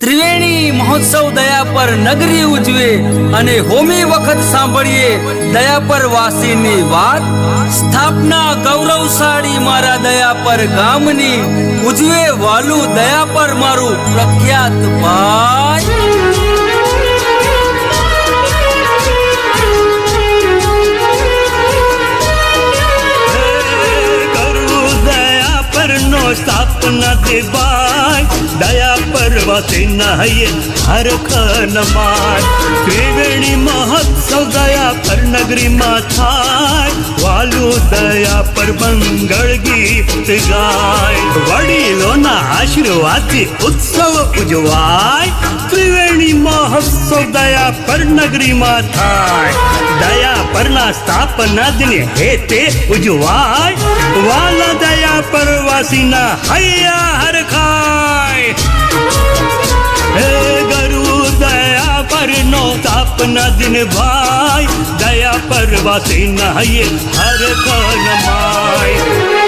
ત્રિવેણી મહોત્સવ દયા પર નગરી ઉજવે અને હોમી વખત સાંભળીએ દયા પર વાસીની વાત. સ્થાપના ગૌરવશાળી મારા દયા પર ગામની. ઉજવે વાલું દયા પર મારું પ્રખ્યાત ભાઈ સ્થાપના દેવાય દયા પર્વતે નહયે ખન નમાય ત્રિવેણી મહોત્સવ દયા પર નગરીમાં થાય વાલુ દયા પર મંગળ ગીત ગાય. વડીલોના આશીર્વાદથી ઉત્સવ ઉજવાય. ત્રિવેણી મહોત્સવ દયા પર નગરીમાં થાય દયા પરના સ્થાપના દિન હેતે ઉજવાય. વાલા દયા પરવાસીના હૈયા હરખાય હે ગરુ, દયા પરનો સ્થાપના દિન ભાઈ દયા પરવાસીના હૈયે હરખ નમાય